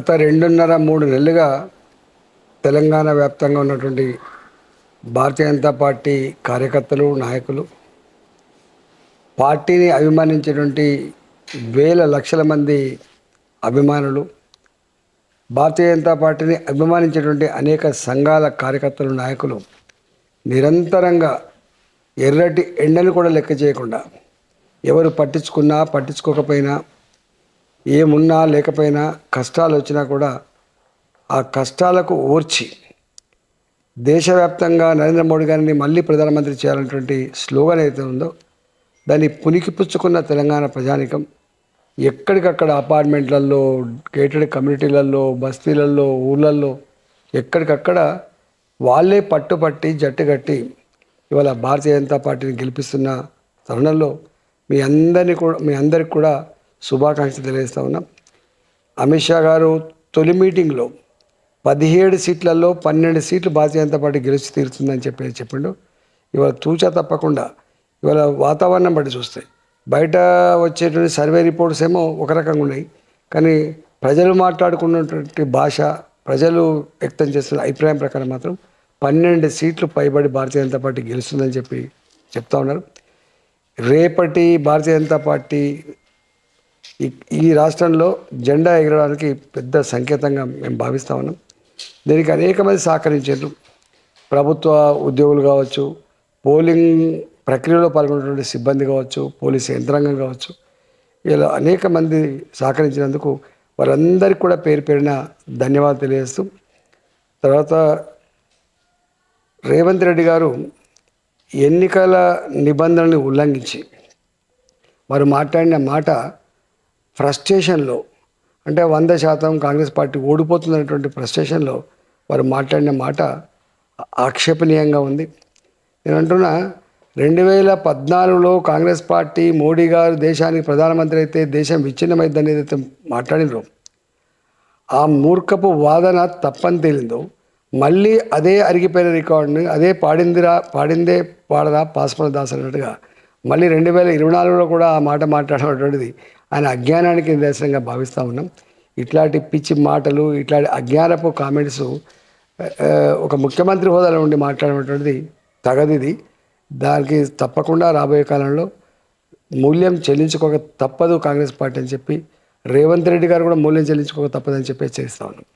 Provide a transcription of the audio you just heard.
గత రెండున్నర మూడు నెలలుగా తెలంగాణ వ్యాప్తంగా ఉన్నటువంటి భారతీయ జనతా పార్టీ కార్యకర్తలు నాయకులు పార్టీని అభిమానించేటువంటి వేల లక్షల మంది అభిమానులు భారతీయ జనతా పార్టీని అభిమానించేటువంటి అనేక సంఘాల కార్యకర్తలు నాయకులు నిరంతరంగా ఎర్రటి ఎండను కూడా లెక్క చేయకుండా ఎవరు పట్టించుకున్నా పట్టించుకోకపోయినా ఏమున్నా లేకపోయినా కష్టాలు వచ్చినా కూడా ఆ కష్టాలకు ఓర్చి దేశవ్యాప్తంగా నరేంద్ర మోడీ గారిని మళ్ళీ ప్రధానమంత్రి చేయాలన్నటువంటి స్లోగన్ అయితే ఉందో దాన్ని పునికిపుచ్చుకున్న తెలంగాణ ప్రజానికం. ఎక్కడికక్కడ అపార్ట్మెంట్లలో గేటెడ్ కమ్యూనిటీలలో బస్తీలలో ఊళ్ళల్లో ఎక్కడికక్కడ వాళ్ళే పట్టుపట్టి జట్టు కట్టి ఇవాళ భారతీయ జనతా పార్టీని గెలిపిస్తున్న తరుణంలో మీ అందరినీ కూడా మీ అందరికి కూడా శుభాకాంక్షలు తెలియజేస్తా ఉన్నాం. అమిత్ షా గారు తొలి మీటింగ్లో పదిహేడు సీట్లలో పన్నెండు సీట్లు భారతీయ జనతా పార్టీ గెలిచి తీరుతుందని చెప్పి చెప్పిండు. ఇవాళ తూచా తప్పకుండా ఇవాళ వాతావరణం బట్టి చూస్తే బయట వచ్చేటువంటి సర్వే రిపోర్ట్స్ ఏమో ఒక రకంగా ఉన్నాయి. కానీ ప్రజలు మాట్లాడుకున్నటువంటి భాష ప్రజలు వ్యక్తం చేస్తున్న అభిప్రాయం ప్రకారం మాత్రం పన్నెండు సీట్లు పైబడి భారతీయ జనతా పార్టీ గెలుస్తుందని చెప్పి చెప్తా ఉన్నారు. రేపటి భారతీయ జనతా పార్టీ ఈ- ఈ రాష్ట్రంలో జెండా ఎగరడానికి పెద్ద సంకేతంగా మేము భావిస్తా ఉన్నాం. దీనికి అనేక మంది సహకరించారు. ప్రభుత్వ ఉద్యోగులు కావచ్చు పోలింగ్ ప్రక్రియలో పాల్గొన్నటువంటి సిబ్బంది కావచ్చు పోలీసు యంత్రాంగం కావచ్చు ఇలా అనేక మంది సహకరించినందుకు వారందరికీ కూడా పేరు పేరిన ధన్యవాదాలు తెలియజేస్తూ తర్వాత రేవంత్ రెడ్డి గారు ఎన్నికల నిబంధనల్ని ఉల్లంఘించి వారు మాట్లాడిన మాట ఫ్రస్ట్రేషన్లో అంటే వంద శాతం కాంగ్రెస్ పార్టీ ఓడిపోతుందనేటువంటి ఫ్రస్ట్రేషన్లో వారు మాట్లాడిన మాట ఆక్షేపణీయంగా ఉంది. నేను అంటున్నా రెండు వేల పద్నాలుగులో కాంగ్రెస్ పార్టీ మోడీ గారు దేశానికి ప్రధానమంత్రి అయితే దేశం విచ్ఛిన్నమైందని ఏదైతే మాట్లాడినరో. ఆ మూర్ఖపు వాదన తప్పని తేలిందో మళ్ళీ అదే అరిగిపోయిన రికార్డుని అదే పాడిందిరా పాడిందే పాడదా పాస్పల దాస్ అన్నట్టుగా మళ్ళీ రెండు వేల ఇరవై నాలుగులో కూడా ఆ మాట మాట్లాడేటువంటిది ఆయన అజ్ఞానానికి నిదర్శనంగా భావిస్తూ ఉన్నాం. ఇట్లాంటి పిచ్చి మాటలు ఇట్లాంటి అజ్ఞానపు కామెంట్స్ ఒక ముఖ్యమంత్రి హోదాలో ఉండి మాట్లాడేటువంటిది తగదిది. దానికి తప్పకుండా రాబోయే కాలంలో మూల్యం చెల్లించుకోక తప్పదు కాంగ్రెస్ పార్టీ అని చెప్పి రేవంత్ రెడ్డి గారు కూడా మూల్యం చెల్లించుకోక తప్పదని చెప్పి హెచ్చరిస్తా ఉన్నాం.